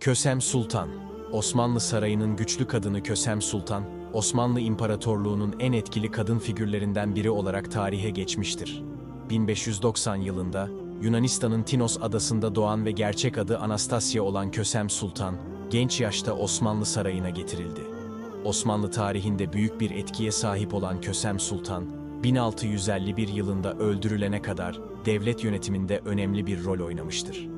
Kösem Sultan Osmanlı Sarayı'nın güçlü kadını Kösem Sultan, Osmanlı İmparatorluğu'nun en etkili kadın figürlerinden biri olarak tarihe geçmiştir. 1590 yılında Yunanistan'ın Tinos adasında doğan ve gerçek adı Anastasya olan Kösem Sultan, genç yaşta Osmanlı Sarayı'na getirildi. Osmanlı tarihinde büyük bir etkiye sahip olan Kösem Sultan, 1651 yılında öldürülene kadar devlet yönetiminde önemli bir rol oynamıştır.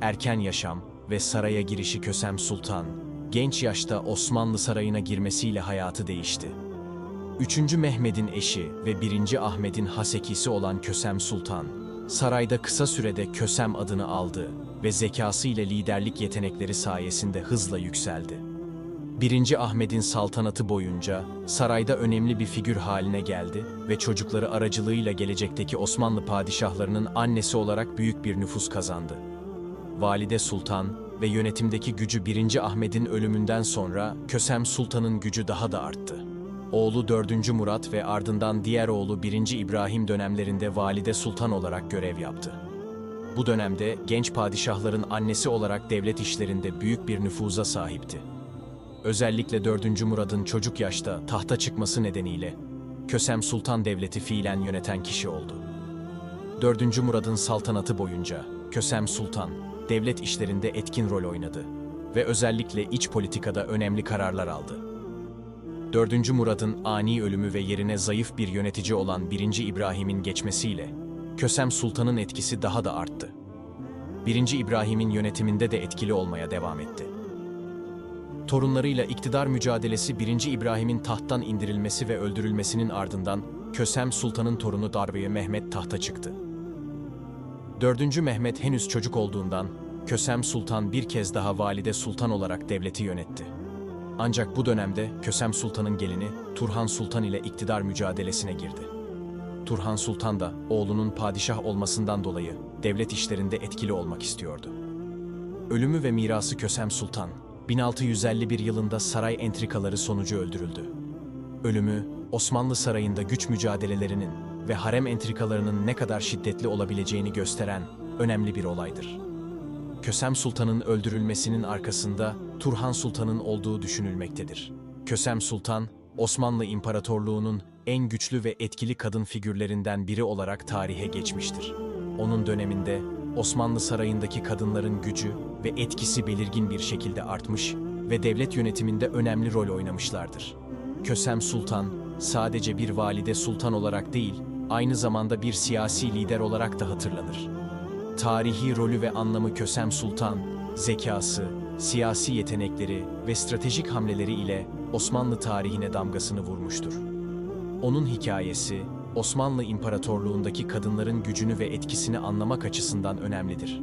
Erken yaşam ve saraya girişi Kösem Sultan, genç yaşta Osmanlı Sarayı'na girmesiyle hayatı değişti. 3. Mehmet'in eşi ve 1. Ahmet'in hasekisi olan Kösem Sultan, sarayda kısa sürede Kösem adını aldı ve zekası ile liderlik yetenekleri sayesinde hızla yükseldi. 1. Ahmet'in saltanatı boyunca sarayda önemli bir figür haline geldi ve çocukları aracılığıyla gelecekteki Osmanlı padişahlarının annesi olarak büyük bir nüfus kazandı. Valide Sultan ve yönetimdeki gücü 1. Ahmet'in ölümünden sonra Kösem Sultan'ın gücü daha da arttı. Oğlu 4. Murat ve ardından diğer oğlu 1. İbrahim dönemlerinde Valide Sultan olarak görev yaptı. Bu dönemde genç padişahların annesi olarak devlet işlerinde büyük bir nüfuza sahipti. Özellikle 4. Murad'ın çocuk yaşta tahta çıkması nedeniyle Kösem Sultan Devleti fiilen yöneten kişi oldu. 4. Murad'ın saltanatı boyunca Kösem Sultan devlet işlerinde etkin rol oynadı ve özellikle iç politikada önemli kararlar aldı. 4. Murad'ın ani ölümü ve yerine zayıf bir yönetici olan 1. İbrahim'in geçmesiyle Kösem Sultan'ın etkisi daha da arttı. 1. İbrahim'in yönetiminde de etkili olmaya devam etti. Torunlarıyla iktidar mücadelesi 1. İbrahim'in tahttan indirilmesi ve öldürülmesinin ardından Kösem Sultan'ın torunu Darbeyi Mehmet tahta çıktı. 4. Mehmet henüz çocuk olduğundan Kösem Sultan bir kez daha valide sultan olarak devleti yönetti. Ancak bu dönemde Kösem Sultan'ın gelini Turhan Sultan ile iktidar mücadelesine girdi. Turhan Sultan da oğlunun padişah olmasından dolayı devlet işlerinde etkili olmak istiyordu. Ölümü ve mirası Kösem Sultan, 1651 yılında saray entrikaları sonucu öldürüldü. Ölümü, Osmanlı Sarayı'nda güç mücadelelerinin ve harem entrikalarının ne kadar şiddetli olabileceğini gösteren önemli bir olaydır. Kösem Sultan'ın öldürülmesinin arkasında Turhan Sultan'ın olduğu düşünülmektedir. Kösem Sultan, Osmanlı İmparatorluğu'nun en güçlü ve etkili kadın figürlerinden biri olarak tarihe geçmiştir. Onun döneminde Osmanlı Sarayı'ndaki kadınların gücü ve etkisi belirgin bir şekilde artmış ve devlet yönetiminde önemli rol oynamışlardır. Kösem Sultan, sadece bir valide sultan olarak değil, aynı zamanda bir siyasi lider olarak da hatırlanır. Tarihi rolü ve anlamı Kösem Sultan, zekası, siyasi yetenekleri ve stratejik hamleleri ile Osmanlı tarihine damgasını vurmuştur. Onun hikayesi, Osmanlı İmparatorluğundaki kadınların gücünü ve etkisini anlamak açısından önemlidir.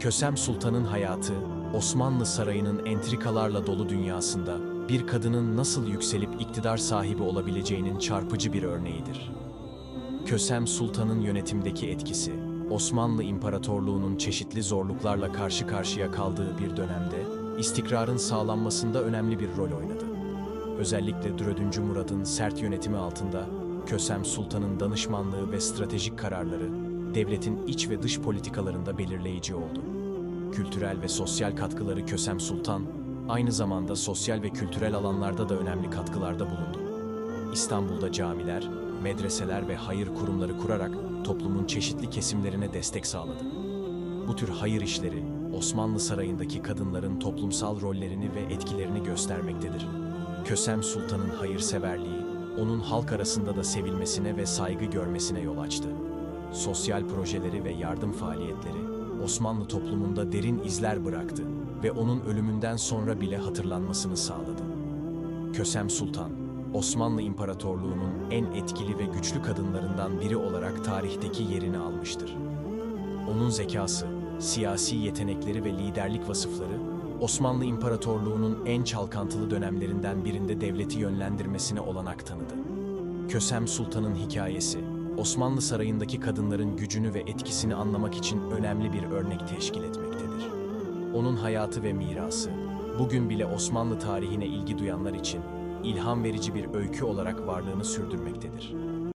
Kösem Sultan'ın hayatı, Osmanlı Sarayı'nın entrikalarla dolu dünyasında bir kadının nasıl yükselip iktidar sahibi olabileceğinin çarpıcı bir örneğidir. Kösem Sultan'ın yönetimdeki etkisi, Osmanlı İmparatorluğu'nun çeşitli zorluklarla karşı karşıya kaldığı bir dönemde istikrarın sağlanmasında önemli bir rol oynadı. Özellikle 4. Murad'ın sert yönetimi altında Kösem Sultan'ın danışmanlığı ve stratejik kararları devletin iç ve dış politikalarında belirleyici oldu. Kültürel ve sosyal katkıları Kösem Sultan, aynı zamanda sosyal ve kültürel alanlarda da önemli katkılarda bulundu. İstanbul'da camiler, medreseler ve hayır kurumları kurarak toplumun çeşitli kesimlerine destek sağladı. Bu tür hayır işleri Osmanlı Sarayı'ndaki kadınların toplumsal rollerini ve etkilerini göstermektedir. Kösem Sultan'ın hayırseverliği, onun halk arasında da sevilmesine ve saygı görmesine yol açtı. Sosyal projeleri ve yardım faaliyetleri Osmanlı toplumunda derin izler bıraktı ve onun ölümünden sonra bile hatırlanmasını sağladı. Kösem Sultan, Osmanlı İmparatorluğu'nun en etkili ve güçlü kadınlarından biri olarak tarihteki yerini almıştır. Onun zekası, siyasi yetenekleri ve liderlik vasıfları, Osmanlı İmparatorluğu'nun en çalkantılı dönemlerinden birinde devleti yönlendirmesine olanak tanıdı. Kösem Sultan'ın hikayesi, Osmanlı Sarayı'ndaki kadınların gücünü ve etkisini anlamak için önemli bir örnek teşkil etmektedir. Onun hayatı ve mirası, bugün bile Osmanlı tarihine ilgi duyanlar için ilham verici bir öykü olarak varlığını sürdürmektedir.